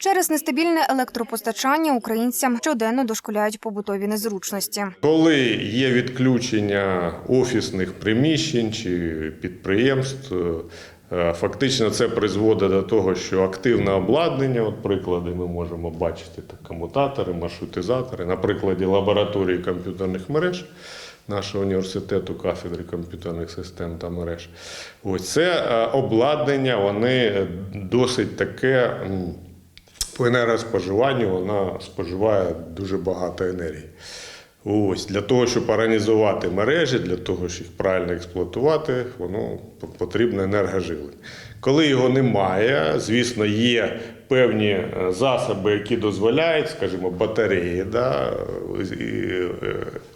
Через нестабільне електропостачання українцям щоденно дошкуляють побутові незручності. Коли є відключення офісних приміщень чи підприємств, е, фактично це призводить до того, що активне обладнання, от приклади ми можемо бачити, так, комутатори, маршрутизатори, на прикладі лабораторії комп'ютерних мереж нашого університету, кафедри комп'ютерних систем та мереж. Ось це е, обладнання, вони досить таке. По енергоспоживанню вона споживає дуже багато енергії. Ось для того, щоб організувати мережі, для того, щоб їх правильно експлуатувати, воно потрібно енергоживлення. Коли його немає, звісно, є певні е, засоби, які дозволяють, скажімо, батареї, да, і, е,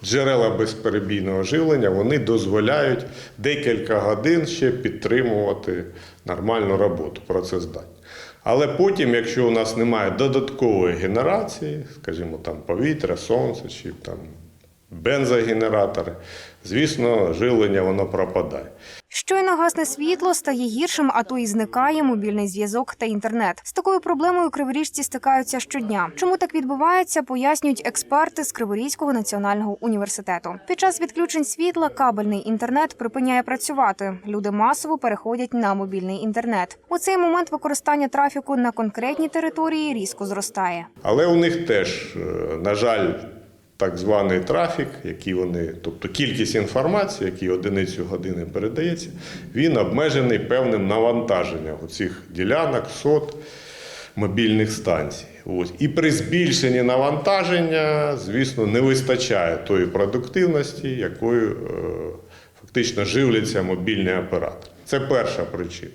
джерела безперебійного живлення, вони дозволяють декілька годин ще підтримувати нормальну роботу, працездатність. Але потім, якщо у нас немає додаткової генерації, скажімо, там повітря, сонце чи там бензогенератори, звісно, живлення воно пропадає. Щойно гасне світло стає гіршим, а то і зникає мобільний зв'язок та інтернет. З такою проблемою криворіжці стикаються щодня. Чому так відбувається, пояснюють експерти з Криворізького національного університету. Під час відключень світла кабельний інтернет припиняє працювати. Люди масово переходять на мобільний інтернет. У цей момент використання трафіку на конкретній території різко зростає. Але у них теж, е, на жаль, так званий трафік, який вони, тобто кількість інформації, який одиницю години передається, він обмежений певним навантаженням цих ділянок, сот, мобільних станцій. Ось. І при збільшенні навантаження, звісно, не вистачає тої продуктивності, якою е, фактично живляться мобільні оператори. Це перша причина.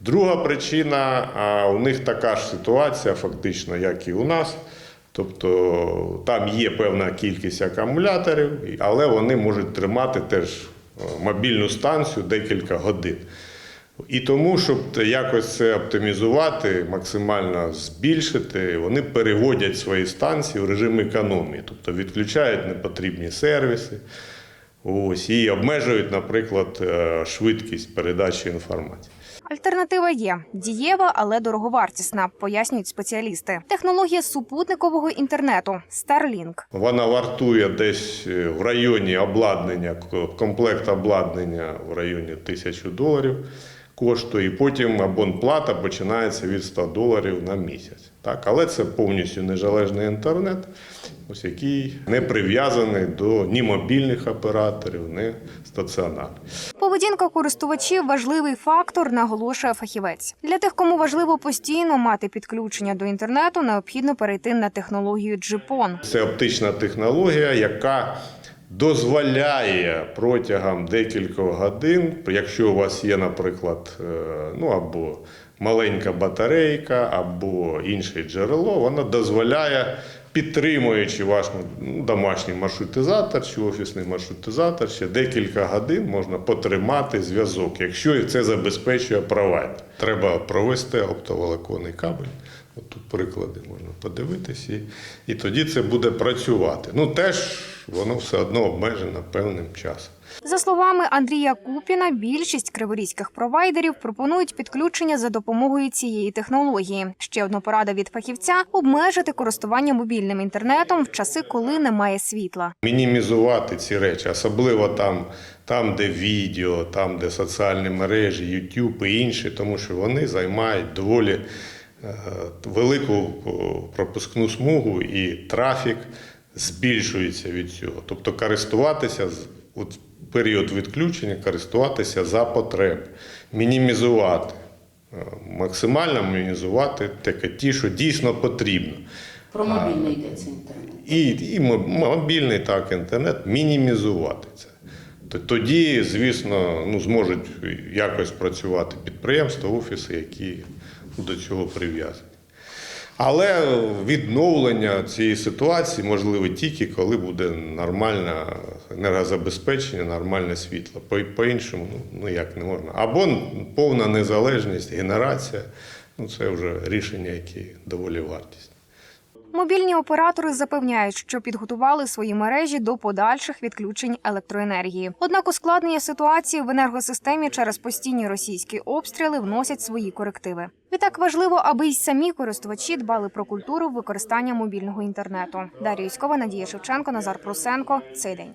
Друга причина, а у них така ж ситуація, фактично, як і у нас. Тобто там є певна кількість акумуляторів, але вони можуть тримати теж е, мобільну станцію декілька годин. І тому, щоб якось це оптимізувати, максимально збільшити, вони переводять свої станції в режим економії, тобто відключають непотрібні сервіси. Ось, і обмежують, наприклад, е, швидкість передачі інформації. Альтернатива є дієва, але дороговартісна, пояснюють спеціалісти. Технологія супутникового інтернету Starlink. Вона вартує десь е, в районі обладнання, комплект обладнання в районі тисячу доларів коштує, і потім абонплата починається від 100 доларів на місяць. Так, але це повністю незалежний інтернет, ось який не прив'язаний до ні мобільних операторів, ні стаціонарних. Поведінка користувачів важливий фактор, наголошує фахівець. Для тих, кому важливо постійно мати підключення до інтернету, необхідно перейти на технологію GPON. Це оптична технологія, яка дозволяє протягом декількох годин, якщо у вас є, наприклад, е, ну або маленька батарейка, або інше джерело, вона дозволяє, підтримуючи ваш ну, домашній маршрутизатор чи офісний маршрутизатор, ще декілька годин можна потримати зв'язок, якщо це забезпечує провайдер. Треба провести оптоволоконний кабель. От тут приклади можна подивитися, і, і тоді це буде працювати. Ну теж воно все одно обмежено певним часом. За словами Андрія Купіна, більшість криворізьких провайдерів пропонують підключення за допомогою цієї технології. Ще одна порада від фахівця обмежити користування мобільним інтернетом в часи, коли немає світла. Мінімізувати ці речі, особливо там, там, де відео, там, де соціальні мережі, YouTube і інші, тому що вони займають доволі велику пропускну смугу і трафік збільшується від цього. Тобто користуватися от період відключення, користуватися за потреби, мінімізувати, е, максимально мінімізувати таке ті, що дійсно потрібно. Про мобільний йдеться інтернет. І, і мобільний так, інтернет мінімізувати це. Тоді, звісно, ну, зможуть якось працювати підприємства, офіси, які до чого прив'язані. Але відновлення цієї ситуації можливе тільки коли буде нормальне енергозабезпечення, нормальне світло. По- По-іншому ну, як не можна. Або повна незалежність, генерація ну це вже рішення, які доволі вартісні. Мобільні оператори запевняють, що підготували свої мережі до подальших відключень електроенергії. Однак ускладнення ситуації в енергосистемі через постійні російські обстріли вносять свої корективи. Відтак важливо, аби й самі користувачі дбали про культуру використання мобільного інтернету. Дар'я Юськова, Надія Шевченко, Назар Прусенко. Цей день.